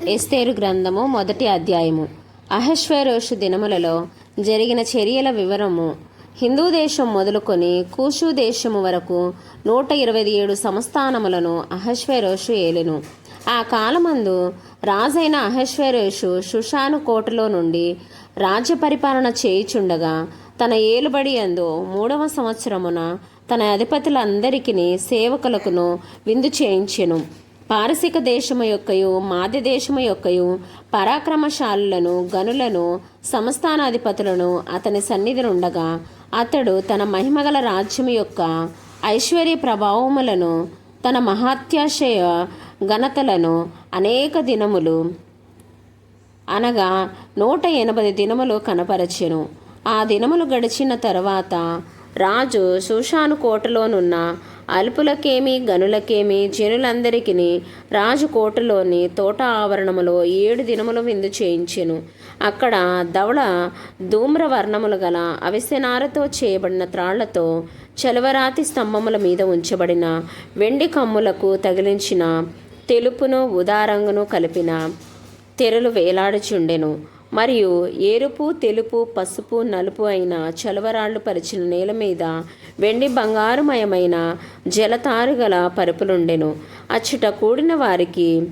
ఎస్తేరు గ్రంథము మొదటి అధ్యాయము. అహశ్వేరోషు దినములలో జరిగిన చర్యల వివరము హిందూ దేశం మొదలుకొని కూషు దేశము వరకు నూట ఇరవై ఏడు సంస్థానములను అహశ్వేరోషు ఏలెను. ఆ కాలమందు రాజైన అహశ్వేరోషు షుషాను కోటలో నుండి రాజ్య పరిపాలన చేయుచుండగా తన ఏలుబడి అందు మూడవ సంవత్సరమున తన అధిపతులందరికీ సేవకులకును విందు చేయించెను. పారసిక దేశము యొక్కయు మాది దేశము యొక్కయు పరాక్రమశాలులను గనులను సంస్థానాధిపతులను అతని సన్నిధి ఉండగా అతడు తన మహిమగల రాజ్యము యొక్క ఐశ్వర్య ప్రభావములను తన మహాత్యాశయ ఘనతలను అనేక దినములు అనగా నూట ఎనభై దినములు కనపరచెను. ఆ దినములు గడిచిన తర్వాత రాజు శూషాను కోటలోనున్న అల్పులకేమి గనులకేమి జనులందరికీ రాజు కోటలోని తోట ఆవరణములో ఏడు దినములు విందు చేయించెను. అక్కడ దవడ ధూమ్ర వర్ణములు గల అవిసెనారతో చేయబడిన త్రాళ్ళతో చలవరాతి స్తంభముల మీద ఉంచబడిన వెండి కమ్ములకు తగిలించిన తెలుపును ఉదారంగును కలిపిన తెరలు వేలాడుచుండెను. మరియు ఎరుపు తెలుపు పసుపు నలుపు అయిన చలవరాళ్ళు పరిచిన నేల మీద వెండి బంగారుమయమైన జలతారుగల పరుపులుండెను. అచ్చుట కూడిన వారికి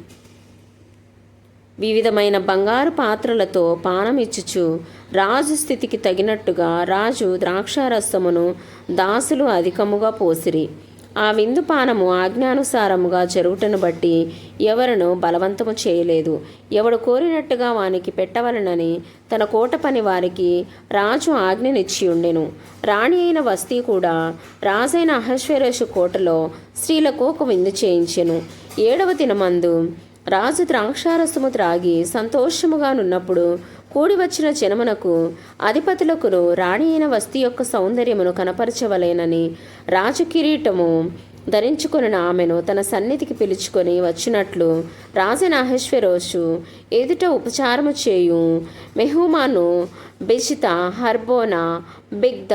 వివిధమైన బంగారు పాత్రలతో పానమిచ్చుచు రాజు స్థితికి తగినట్టుగా రాజు ద్రాక్షారసమును దాసులు అధికముగా పోసిరి. ఆ విందు పానము ఆజ్ఞానుసారముగా జరుగుటను బట్టి ఎవరును బలవంతము చేయలేదు. ఎవడు కోరినట్టుగా వానికి పెట్టవలనని తన కోట పని వారికి రాజు ఆజ్ఞనిచ్చి ఉండెను. రాణి అయిన వస్తీ కూడా రాజైన అహశ్వరేషు కోటలో స్త్రీలకు ఒక విందు చేయించెను. ఏడవ దినమందు రాజు ద్రాక్షారసము త్రాగి సంతోషముగానున్నప్పుడు కూడి వచ్చిన జనమునకు అధిపతులకును రాణి అయిన వస్తు యొక్క సౌందర్యమును కనపరచవలేనని రాజు కిరీటము ధరించుకుని ఆమెను తన సన్నిధికి పిలుచుకొని వచ్చినట్లు రాజనాహేశ్వరోషు ఎదుట ఉపచారము చేయు. మెహుమాను బెషిత హర్బోనా బిగ్ద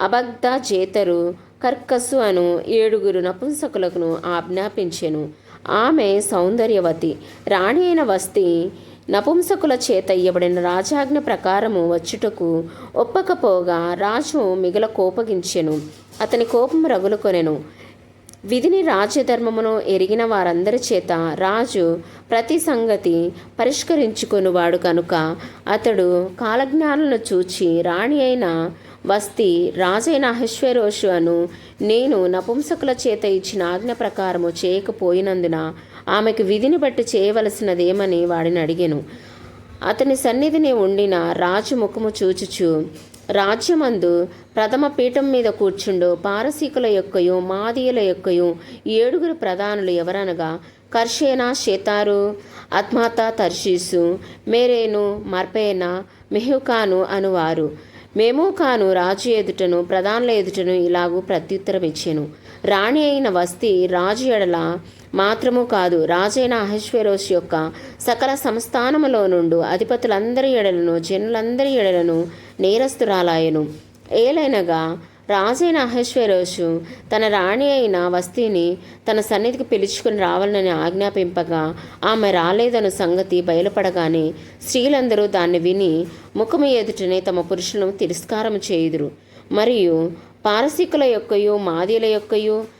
అబగ్ద జేతరు కర్కసు అను ఏడుగురు నపుంసకులకు ఆజ్ఞాపించెను. ఆమె సౌందర్యవతి. రాణి అయిన వస్తి నపుంసకుల చేత ఇయ్యబడిన రాజాజ్ఞ ప్రకారము వచ్చుటకు ఒప్పకపోగా రాజు మిగల కోపగించెను. అతని కోపం రగులుకొనెను. విధిని రాజధర్మమును ఎరిగిన వారందరి చేత రాజు ప్రతి సంగతి పరిష్కరించుకునివాడు కనుక అతడు కాలజ్ఞానులను చూచి రాణి అయిన వస్తి రాజైన అహశ్వరోషు అను నేను నపుంసకుల చేత ఇచ్చిన ఆజ్ఞ ప్రకారము చేయకపోయినందున ఆమెకు విధిని బట్టి చేయవలసినదేమని వాడిని అడిగాను. అతని సన్నిధిని ఉండిన రాజు ముఖము చూచుచు రాజ్యమందు ప్రథమ పీఠం మీద కూర్చుండు పారసీకుల యొక్కయు మాదీయుల యొక్కయు ఏడుగురు ప్రధానులు ఎవరనగా కర్షేనా షేతారు అత్మాత తర్షీసు మేరేను మర్పేనా మెహుకాను అనువారు. మేము కాను రాజు ఎదుటను ప్రధానుల ఎదుటను ఇలాగూ ప్రత్యుత్తరం ఇచ్చాను రాణి అయిన వస్తి రాజు ఎడల మాత్రము కాదు రాజైన అహశ్వరోష్ యొక్క సకల సంస్థానములో నుండు అధిపతులందరి ఎడలను జనులందరి ఎడలను నేరస్తురాలాయను. ఏలైనగా రాజైన అహశ్వరోషు తన రాణి అయిన వస్తీని తన సన్నిధికి పిలుచుకుని రావాలని ఆజ్ఞాపింపగా ఆమె రాలేదన్న సంగతి బయలుపడగానే స్త్రీలందరూ దాన్ని విని ముఖము ఎదుటనే తమ పురుషులను తిరస్కారం చేయుదురు. మరియు పారసీకుల యొక్కయు మాదీల యొక్కయు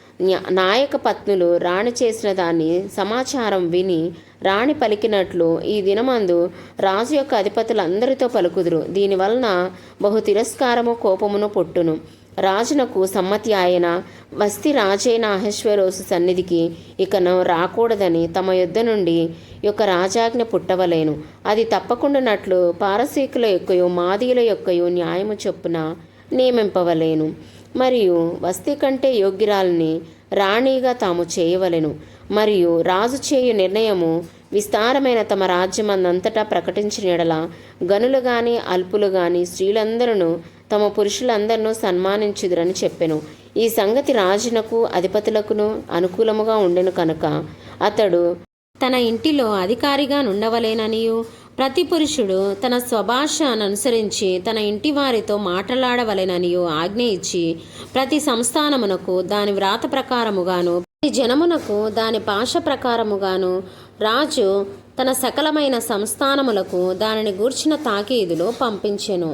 నాయక పత్నులు రాణి చేసిన దాన్ని సమాచారం విని రాణి పలికినట్లు ఈ దినమందు రాజు యొక్క అధిపతులందరితో పలుకుదురు. దీనివలన బహు తిరస్కారము కోపమును పొట్టును. రాజునకు సమ్మతి ఆయన వస్తి రాజైన అహశ్వరోసు సన్నిధికి ఇకను రాకూడదని తమ యుద్ధ నుండి యొక్క రాజాజ్ఞ పుట్టవలేను. అది తప్పకుండానట్లు పారసీకుల యొక్కయు మాదీల యొక్కయు న్యాయము చొప్పున నియమింపవలేను. మరియు వస్తి కంటే యోగ్యురాల్ని రాణిగా తాము చేయవలెను. మరియు రాజు చేయు నిర్ణయము విస్తారమైన తమ రాజ్యమందంతటా ప్రకటించిన ఎడల గనులు గాని అల్పులు గాని స్త్రీలందరూ తమ పురుషులందరినూ సన్మానించుదురని చెప్పెను. ఈ సంగతి రాజునకు అధిపతులకును అనుకూలముగా ఉండెను కనుక అతడు తన ఇంటిలో అధికారిగా నుండవలేననియు ప్రతి పురుషుడు తన స్వభాషను అనుసరించి తన ఇంటి వారితో మాట్లాడవలెననియు ఆజ్ఞ ఇచ్చి ప్రతి సంస్థానమునకు దాని వ్రాత ప్రకారముగాను ప్రతి జనమునకు దాని భాష ప్రకారముగాను రాజు తన సకలమైన సంస్థానములకు దానిని గూర్చిన తాకీదులో పంపించెను.